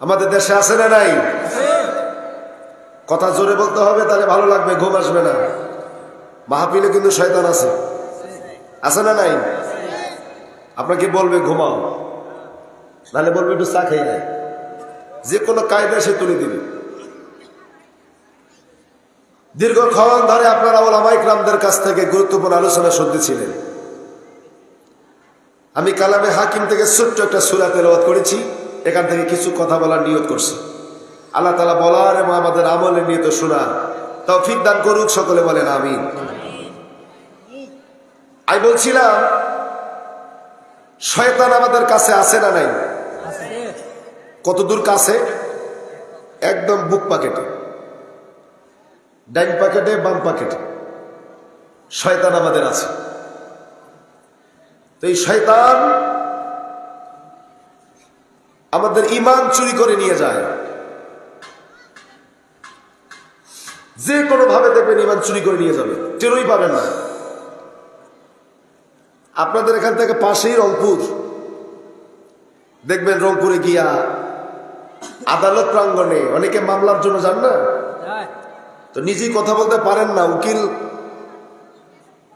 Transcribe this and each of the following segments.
আমাদের দেশে আছে না নাই? কথা জোরে বলতে হবে, তাহলে ভালো লাগবে, ঘুম আসবে না। মাহফিলে কিন্তু শয়তান আছে। আছে না নাই? আপনাকে বলবে, ঘুমাও। নাহলে বলবে একটু চা খেয়ে নেয়। যে কোনো কায়দা সে তুলে দিবে। দীর্ঘক্ষণ ধরে আপনারা ওলামাইকরামদের কাছ থেকে গুরুত্বপূর্ণ আলোচনা শুনতেছিলেন। আমি কালামে হাকিম থেকে ছোট্ট একটা সুরা তেলাওয়াত করেছি। এখান থেকে কিছু কথা বলার নিয়ত করছি। আল্লাহ তালা বলার এবং আমাদের আমলের নিয়ত শোনার তৌফিক দান করুক, সকলে বলেন আমিন। আমি বলছিলাম, শয়তান আমাদের কাছে আছে না নাই? কত দূর কাছে? একদম বুক পাকেটে। ডাইন পাকেটে, বাম পাকেটে। শয়তান আমাদের আছে। তো এই শয়তান আমাদের ইমান চুরি করে নিয়ে যায়। যে কোনো ভাবে দেখবেন ইমান চুরি করে নিয়ে যাবে। টেরোই পাবেন না। আপনাদের এখান থেকে পাশেই রংপুর। দেখবেন রংপুরে গিয়া আদালত প্রাঙ্গণে অনেকে মামলার জন্য যান না? তো নিজেই কথা বলতে পারেন না উকিল।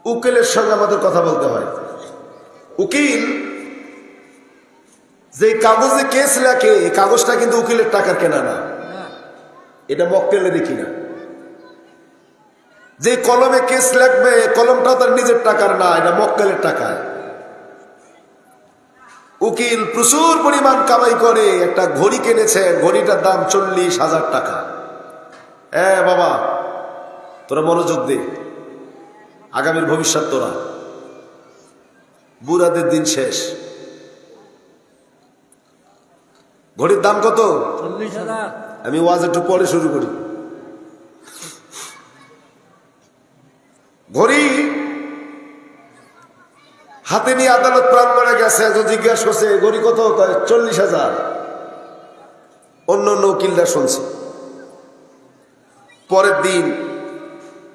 উকিলের সঙ্গে আমাদের কথা বলতে হয়। উকিল যে কাগজে কেস লেখে এই কাগজটা কিন্তু উকিলের টাকার কেনা না। এটা মক্কেলে দেখি না যে কলমে কেস লেখবে কলমটা তার নিজের টাকার না এটা মক্কেলের টাকায়। উকিল প্রচুর পরিমাণ কামাই করে একটা ঘড়ি কিনেছেন ঘড়িটার দাম চল্লিশ হাজার টাকা। হ্যাঁ বাবা তোরা মনোযোগ দে। আগামীর ভবিষ্যৎ তোরা। বুড়াদের দিন শেষ। ঘড়ির দাম কত? চল্লিশ হাজার। আমি ওয়াজ একটু পরে শুরু করি। ঘড়ি হাতে নিয়ে আদালত প্রাঙ্গণে গেছে একজন জিজ্ঞাসা করছে ঘড়ি কত? চল্লিশ হাজার। অন্য অন্য উকিলরা শুনছে। পরের দিন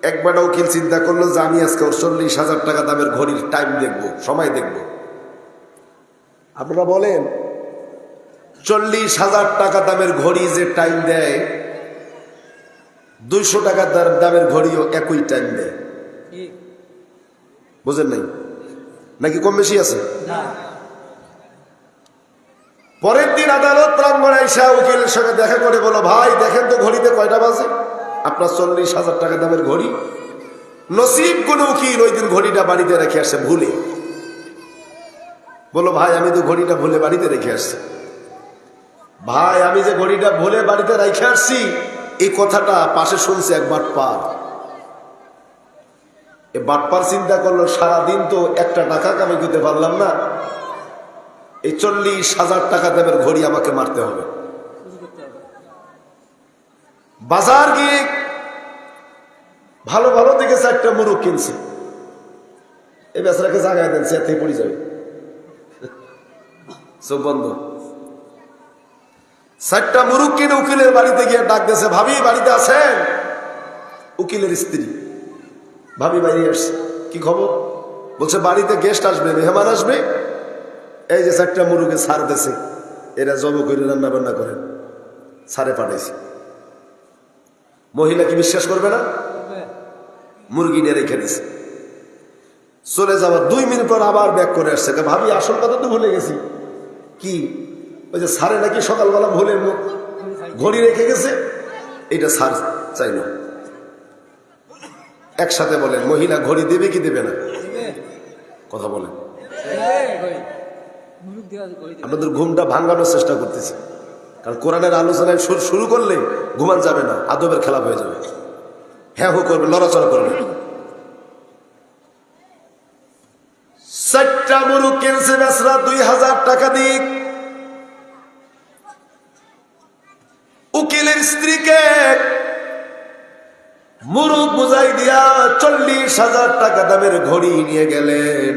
একবার উকিল চিন্তা করল যে আমি আজকে ওর চল্লিশ হাজার টাকা দামের ঘড়ির টাইম দেখব সময় দেখব। আপনারা বলেন চল্লিশ হাজার টাকা দামের ঘড়ি যে টাইম দেয় দুইশো টাকা দামের ঘড়িও একই টাইম দেয়। বুঝেন নাই? নাকি কম বেশি আছে? পরের দিন আদালত প্রাঙ্গণে আইসা উকিলের সঙ্গে দেখা করে বলো ভাই দেখেন তো ঘড়িতে কয়টা বাজে? আপনার চল্লিশ হাজার টাকা দামের ঘড়ি। নসিব কোন উকিল ওই দিন ঘড়িটা বাড়িতে রেখে আসে ভুলে। বলো ভাই আমি তো ঘড়িটা ভুলে বাড়িতে রেখে আসছি। ভাই, আমি যে ঘড়িটা ভোলে বাড়িতে রেখে আসছি, এই কথাটা পাশে শুনছে এক বাটপার। এ বাটপার চিন্তা করল, সারাদিন তো একটা টাকা কামাই করতে পারলাম না। এই চল্লিশ হাজার টাকা দামের ঘড়ি আমাকে মারতে হবে। বাজার গিয়ে ভালো ভালো দেখে চারটা মুরগ কিনছে। এই বেচারাকে জাগায় দেন, সে পড়ে যাবে। চোখ বন্ধ। চারটা মুরগ কিনে উকিলের বাড়িতে গিয়ে ডাক দিয়েছে, ভাবি, বাড়িতে আছেন? উকিলের স্ত্রী। ভাবি বাইরে আসছে। কি খবর? বলছে, বাড়িতে গেস্ট আসবে, মেহমান আসবে? এই যে চারটা মুরগে সার দেছে এরা জব করে রান্না বান্না করেন সারে পাঠাইছে। মহিলা কি বিশ্বাস করবে না? হবে মুরগি নিয়ে রেখে দিছে চলে যাওয়ার দুই মিনিট পর আবার ব্যাক করে আসছে। ভাবি, আসল কথা তো ভুলে গেছি। কি ওই যে সারে নাকি সকালবেলা ভুলে মু- ঘড়ি রেখে গেছে এটা সার চাইল। একসাথে বলেন, মহিলা ঘড়ি দেবে কি দেবে না? কথা বলেন। আপনাদের ঘুমটা ভাঙানোর চেষ্টা করতেছি। কারণ কোরআনের আলোচনায় শুরু করলে ঘুমান যাবে না, আদবের খেলা হয়ে যাবে। হ্যাঁ হু করবে লড়াচড়া করবে চারটা মুরু কিনছে বেসরা দুই হাজার টাকা দিক। উকিলের স্ত্রীকে মুরুক বুঝাই দিয়া চল্লিশ হাজার টাকা দামের ঘড়ি নিয়ে গেলেন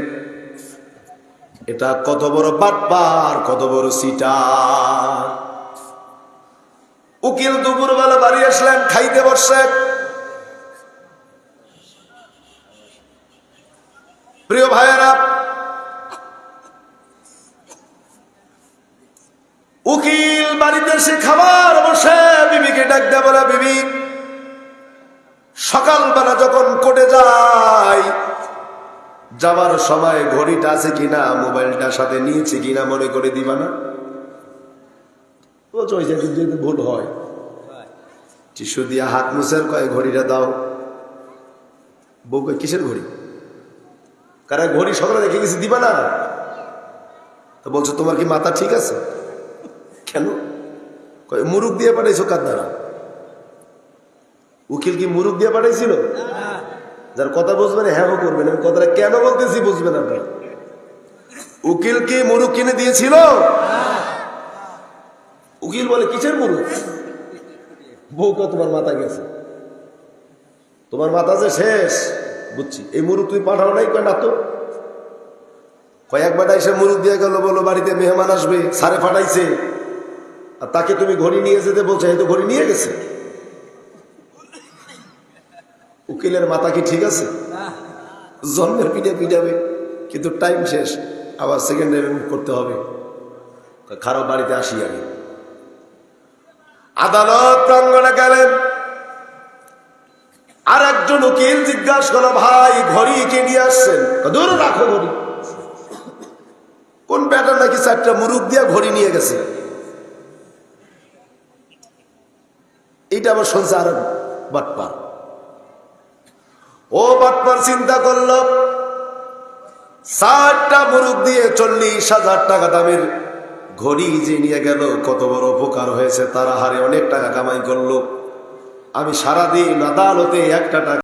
এটা কত বড় বাটপার, কত বড় সিটার। উকিল দুপুরবেলা বাড়ি আসলেন, খাইতে বসছেন প্রিয় ভাইয়েরা, উকিল বাড়িতে এসে খাবার বিবি, সকালবেলা যখন কোটে যাই, যাবার সময় ঘড়িটা আছে কিনা, মোবাইলটা সাথে নিয়েছে কিনা মনে করে দিবা না? ভুল হয়। টিস্যু দিয়ে হাত মুছের কয়, ঘড়িটা দাও। বউ কয়, কিসের ঘড়ি? কারণ ঘড়ি সকালে রেখে গেছি দিবা না? তো বলছো, তোমার কি মাথা ঠিক আছে? কেন? কয়, মুরুখ দিয়ে পাঠাইছো, কার দ্বারা? উকিল কি মুরুখ দিয়ে পাঠাইছিল? যার কথা বুঝবেন হ্যাঁ করবেন। আমি কথাটা কেন বলতেছি বুঝবেন আপনারা? উকিল কি মুরুখ কিনে দিয়েছিল? উকিল বলে, কিসের মুরুখ? বউকা তোমার মাথা গেছে? তোমার মাথা যে শেষ, বুঝছি। এই মুরুখ তুই পাঠাও নাই না তো? কয়েকবার এসে মুরুখ দিয়ে গেল বলো বাড়িতে মেহমান আসবে সারে ফাটাইছে আর তাকে তুমি ঘড়ি নিয়ে যেতে বলছো হয়তো ঘড়ি নিয়ে গেছে। উকিলের মাথা কি ঠিক আছে? জন্মের পিঠে পিটাবে কিন্তু টাইম শেষ, আবার সেকেন্ড করতে হবে। খারাপ বাড়িতে আসি আগে আদালত প্রাঙ্গণে গেলেন। আর একজন উকিল জিজ্ঞাসা করল, ভাই, ঘড়ি কে নিয়ে আসছেন? দূর রাখো ঘড়ি। কোন ব্যাটার নাকি চারটা মুরুখ দিয়া ঘড়ি নিয়ে গেছে? এইটা আবার শুনছে আর বাটপার। ও বাটপার চিন্তা করল চারটা মুরুখ দিয়ে চল্লিশ হাজার টাকা দামের ঘড়ি যে নিয়ে গেল, কত বড় উপকার হয়েছে, তারা হারে অনেক টাকা কামাই করল। আমি সারাদিন আদালতে একটা টাকা